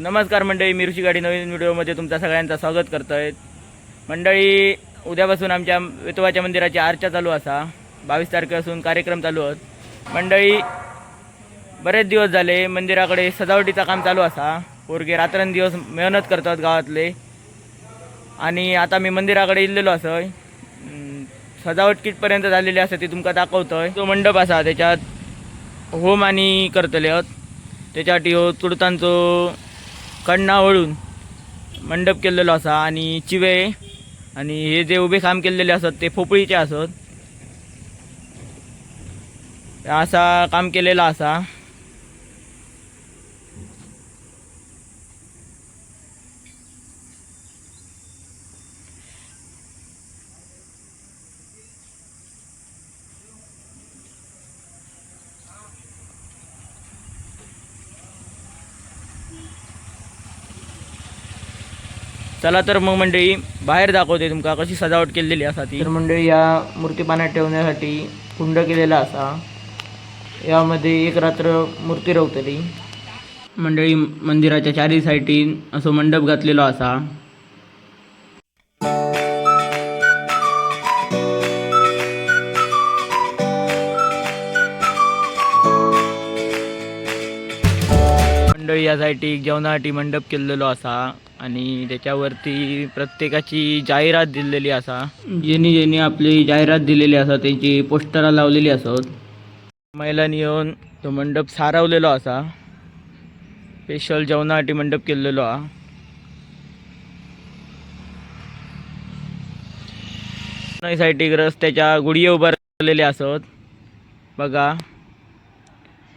नमस्कार मंडळी मिरची गाडी नवीन व्हिडिओमध्ये तुमचा सगळ्यांचा स्वागत करत आहेत मंडळी उद्यापासून आमच्या वेतोबाच्या मंदिराची आरच्या चालू असा. बावीस तारखेपासून कार्यक्रम चालू आहेत. मंडळी बरेच दिवस झाले मंदिराकडे सजावटीचं काम चालू असा. पोरगे रात्रंदिवस मेहनत करतात गावातले. आणि आता मी मंदिराकडे इल्लेलो असोय. सजावट किटपर्यंत झालेली असं ती तुमका दाखवतोय. तो मंडप असा त्याच्यात होम आणि करतले आहोत. त्याच्यासाठी हो तुडतांचो कडणा वळून मंडप केलेलो असा आणि चिवे आणि हे जे उभे काम केलेले असत ते फोपळीचे असत असा काम केलेला असा. चला तर मग मंडळी बाहेर दाखवते तुमका कशी सजावट केलेली असा ती तर मंडळी या मूर्ती पाण्यात ठेवण्यासाठी कुंड केलेला असा. यामध्ये एक रात्र मूर्ती रवतली. मंडळी मंदिराच्या चारी साईडीन असो मंडप घातलेलो असा. मंडळी यासाठी जेवणासाठी मंडप केलेलो असा. आणि त्याच्यावरती प्रत्येकाची जाहिरात दिलेली असा. ज्यांनी ज्यांनी आपली जाहिरात दिलेली असा त्यांची पोस्टरा लावलेली असत. महिलांनी येऊन तो मंडप सारवलेलो असा. स्पेशल जेवणासाठी मंडप केलेलो हा. साठी रस्त्याच्या गुडये उभारलेले असत. बघा.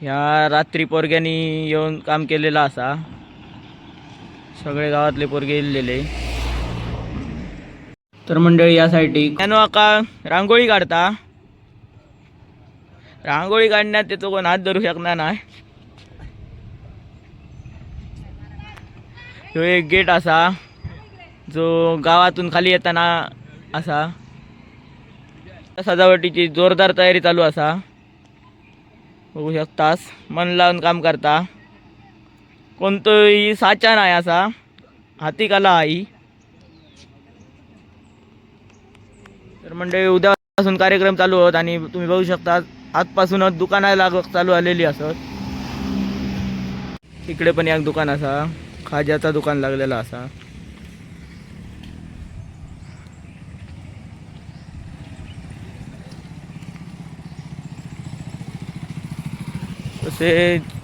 ह्या रात्री पोरग्यांनी येऊन काम केलेलं असा. सगळे गावातले पोरगे इलेले तर मंडळी यासाठी त्यानं आका रांगोळी काढता. रांगोळी काढण्यात ते तो कोण हात धरू शकणार नाही. ह्यो एक गेट असा जो गावातून खाली येताना असा. सजावटीची जोरदार तयारी चालू असा. बघू शकतास मन लावून काम करता. कोणतंही साचा नाही असा. हाती काला आई तर म्हणजे उद्यापासून कार्यक्रम चालू होत आणि तुम्ही बघू शकता आजपासूनच दुकानं लाग चालू आलेली असत इकडे पण एक दुकान असा खाज्याचा दुकान लागलेला असा. तसेच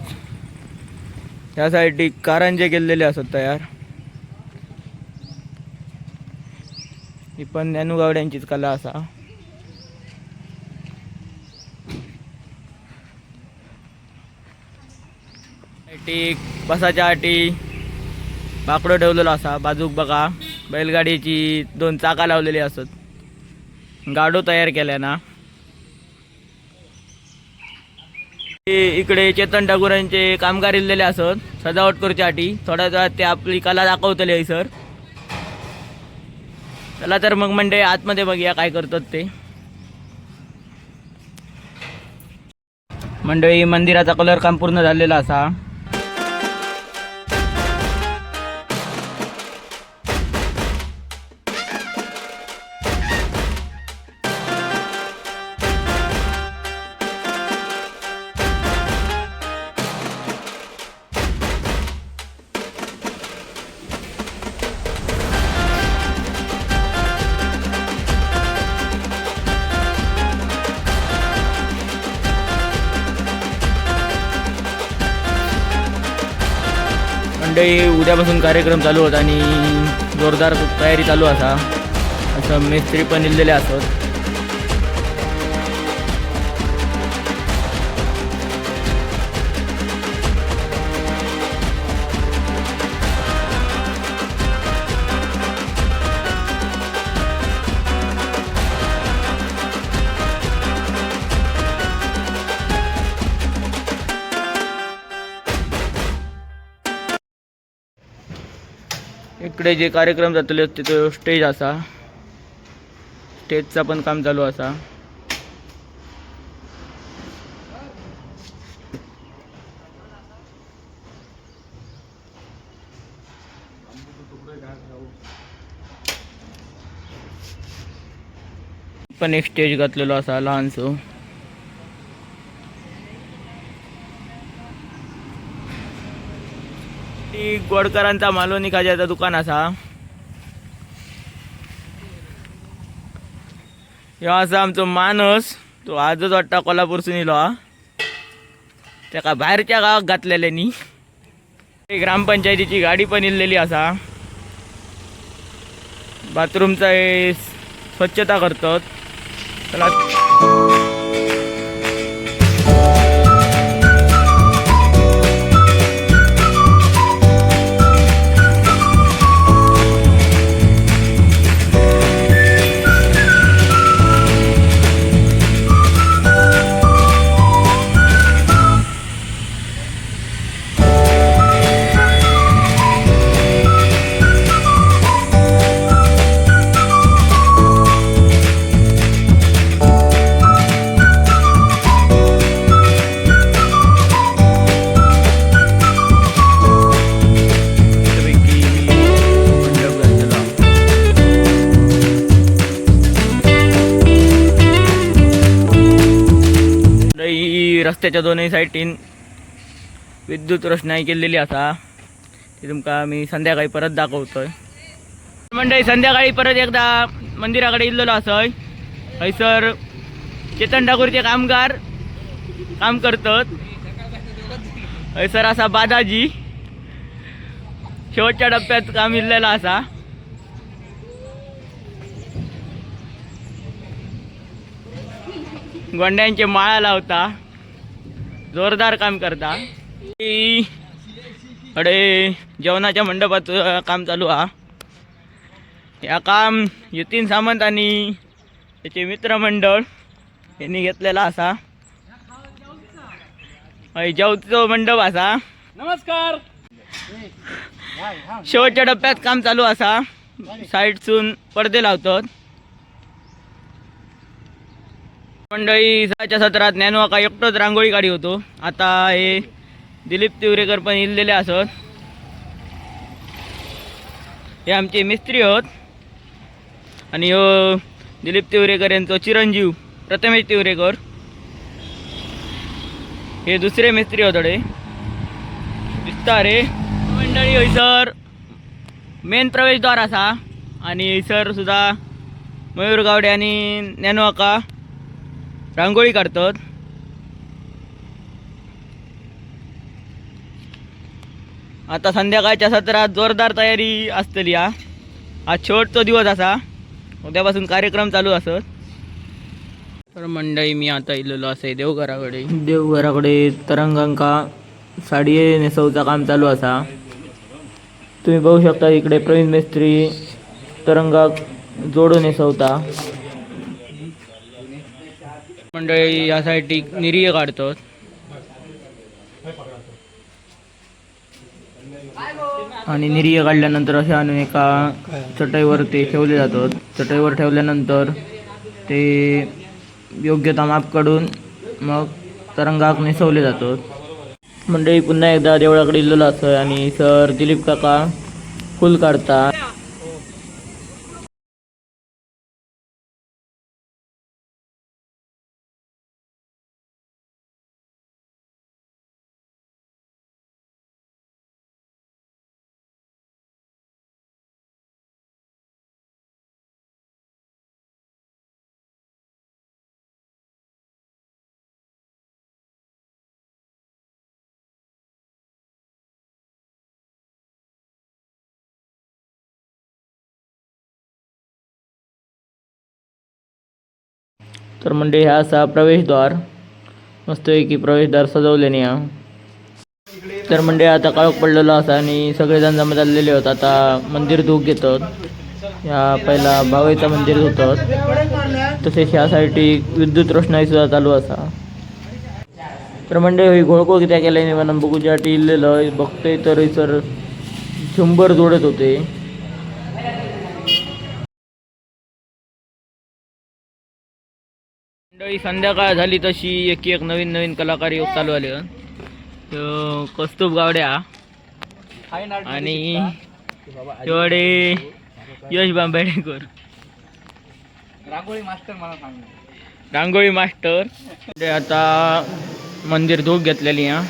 यासाठी कारंजे केलेले असत तयार. ही पण ज्ञानू गावड्यांचीच कला असा. साठी बसाच्या आटी बाकडो ठेवलेलो असा बाजूक बघा बैलगाडीची दोन चाका लावलेली असत. गाडो तयार केल्या ना ते इकडे चेतन ठाकूरांचे कामगार इल्लेले असत सजावट करूच्यासाठी थोड्या वेळात ते आपली कला दाखवतले सर. चला तर मग म्हणजे आतमध्ये बघूया काय करतात ते. मंडळी मंदिराचा कलर काम पूर्ण झालेला असा. मंडळी उद्यापासून कार्यक्रम चालू होत आणि जोरदार तयारी चालू असा. असं मिस्त्री पण इल्लेले असत फुडे जे कार्यक्रम जातले तिथं स्टेज असा. स्टेजचा पण काम चालू असा. पण एक स्टेज घातलेलो असा लहानसो. ती गोडकरांचा मालोनी खाज्याचा दुकान असा. ह्यो असा आमचो मानस तो आजच वाटता कोल्हापूरसून येलो हा. हो. त्याका बाहेरच्या गावात घातलेल्यानी एक ग्रामपंचायतीची गाडी पण इल्लेली असा. बाथरूमचा स्वच्छता करतात. रस्त्याच्या दोन्ही साईडीन विद्युत रोषणाई केलेली असा ती तुमका मी संध्याकाळी परत दाखवतोय. मंडळी संध्याकाळी परत एकदा मंदिराकडे इल्लेलो असय हयसर चेतन ठाकूरचे कामगार काम करतात. हयसर असा बादाजी. शेवटच्या टप्प्यात काम इल्लेलं असा. गोंड्यांचे माळा लावता. जोरदार काम करता. अडे जेवणाच्या मंडपाचं काम चालू हा. या काम यतीन सामंत आणि त्याचे मित्रमंडळ यांनी घेतलेला असा. जेवचो मंडप असा. नमस्कार. शेवटच्या टप्प्यात काम चालू असा. साईडसून पडदे लावतात. मंडळी सहाच्या सत्रात ज्ञानवाका एकटोच रांगोळी काढी होतो. आता हे दिलीप तिवरेकर पण इल्लेले असत. हे आमचे मिस्त्री होत आणि हो दिलीप तिवरेकर यांचो चिरंजीव प्रथमेश तिवरेकर. हे दुसरे मिस्त्री होतडे दिसता रे. मंडळी हयसर मेन प्रवेशद्वार असा. आणि हयसर सुद्धा मयूर गावडे आणि ज्ञानवाका रांगोळी काढतात. आता संध्याकाळच्या सत्रात जोरदार तयारी असतली हा. आज शेवटचो दिवस असा. उद्यापासून कार्यक्रम चालू असत. तर मंडळी मी आता इलेलो असे देवघराकडे. देवघराकडे तरंगांका साडी नेसवचा काम चालू असा. तुम्ही बघू शकता इकडे प्रवीण मिस्त्री तरंगाक जोडून नेसवता मंडळी यासाठी निर्य काढतात आणि निर्य काढल्यानंतर असे आणून एका चटईवर ते ठेवले जातात. चटईवर ठेवल्यानंतर ते योग्य माप काढून मग तरंगाक नेसवले जातात. मंडळी पुन्हा एकदा देवळाकडे इल्लेलं आणि सर दिलीप काका फुल काढतात. तर म्हणजे ह्या असा प्रवेशद्वार. मस्तपैकी प्रवेशद्वार सजवलेने हा. तर म्हणजे आता काळोख पडलेलो असा आणि सगळेजण जमत आलेले होत. आता मंदिर धूक घेतात. या पहिला बावईचं मंदिर धुतात. तसेच ह्यासाठी विद्युत रोषणाई सुद्धा चालू असा. तर म्हणजे ही घोळको कित्या केल्याने म्हणून बघूच्यासाठी इल्लेलं बघतोय तर सर झुंबर जोडत होते. मंडळी संध्याकाळ झाली तशी एक एक नवीन नवीन कलाकार योग चालू आले. तो कस्तूप गावड्या आणि तेवढे यश बांबेडकर. रांगोळी मास्टर मला सांग. रांगोळी मास्टर. आता मंदिर धूप घेतलेली हा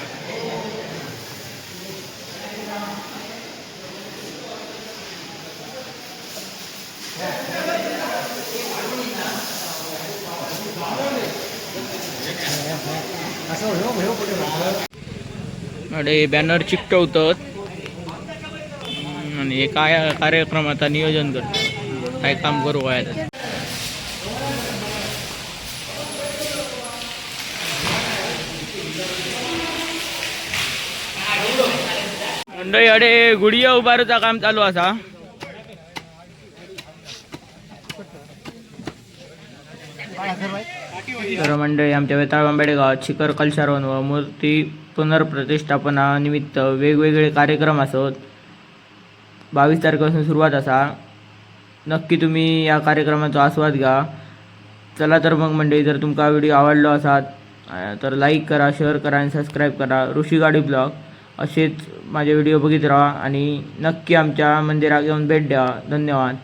अरे बॅनर चिकटवतात. आणि हे काय कार्यक्रमाचा नियोजन करतो काय काम करू काय मंडळी अडे गुडिया उभारूचा काम चालू असा. तर मंडळी आमच्या वेताळ आंबेडे गावात शिखर कलशारोहण व मूर्ती पुनर्प्रतिष्ठापना निमित्त वेगवेगळे कार्यक्रम असत. बावीस तारखेपासून सुरुवात असा. नक्की तुम्ही या कार्यक्रमाचा आस्वाद घ्या. चला तर मग मंडळी जर तुमका व्हिडिओ आवडलो असात तर लाईक करा शेअर करा आणि सबस्क्राईब करा. ऋषी गाडी ब्लॉग. असेच माझे व्हिडिओ बघित राहा आणि नक्की आमच्या मंदिरात येऊन भेट द्या. धन्यवाद.